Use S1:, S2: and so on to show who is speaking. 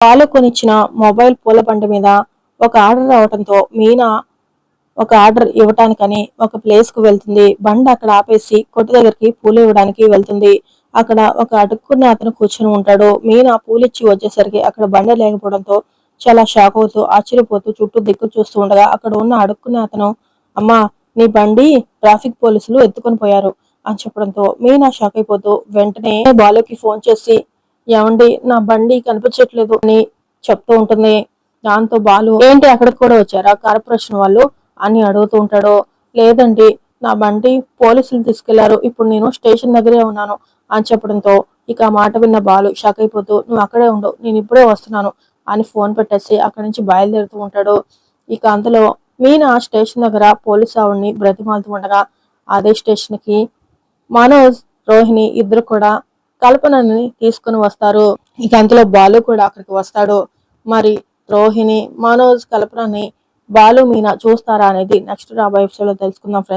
S1: Balu కొనిచ్చిన mobile పూల బండి మీద ఒక ఆర్డర్ రావడంతో మీనా ఒక ఆర్డర్ ఇవ్వటానికని ఒక ప్లేస్కు వెళ్తుంది. బండి అక్కడ ఆపేసి కొట్టు దగ్గరికి పూలు ఇవ్వడానికి వెళ్తుంది. అక్కడ ఒక అడుక్కున్న అతను కూర్చుని ఉంటాడు. మీనా పూలు ఇచ్చి వచ్చేసరికి అక్కడ బండి లేకపోవడంతో చాలా షాక్ అవుతూ ఆశ్చర్యపోతూ చుట్టూ దిక్కు చూస్తూ ఉండగా అక్కడ ఉన్న అడుక్కున్న అతను అమ్మా నీ బండి ట్రాఫిక్ పోలీసులు ఎత్తుకొని పోయారు అని చెప్పడంతో మీనా షాక్ అయిపోతూ వెంటనే బాలుకి ఫోన్ చేసి ఏమండి నా బండి కనిపించట్లేదు అని చెప్తూ ఉంటుంది. దాంతో బాలు ఏంటి అక్కడికి కూడా వచ్చారా? కార్పొరేషన్ వాళ్ళు అని అడుగుతూ ఉంటాడు. లేదండి నా బండి పోలీసులు తీసుకెళ్ళారు. ఇప్పుడు నేను స్టేషన్ దగ్గరే ఉన్నాను అని చెప్పడంతో ఇక ఆ మాట విన్న బాలు షాక్ అయిపోతూ నువ్వు అక్కడే ఉండవు నేను ఇప్పుడే వస్తున్నాను అని ఫోన్ పెట్టేసి అక్కడి నుంచి బయలుదేరుతూ ఉంటాడు. ఇక అంతలో మీనా స్టేషన్ దగ్గర పోలీస్ ఆవిడ్ని బ్రతిమాలుతూ ఉండగా అదే స్టేషన్కి మనోజ్ రోహిణి ఇద్దరు కూడా కల్పనని తీసుకుని వస్తారు. ఇక అంతలో బాలు కూడా అక్కడికి వస్తాడు. మరి రోహిణి మనోజ్ కల్పనని బాలు మీనా చూస్తారా అనేది నెక్స్ట్ రాబోయే ఎపిసోడ్లో తెలుసుకుందాం ఫ్రెండ్స్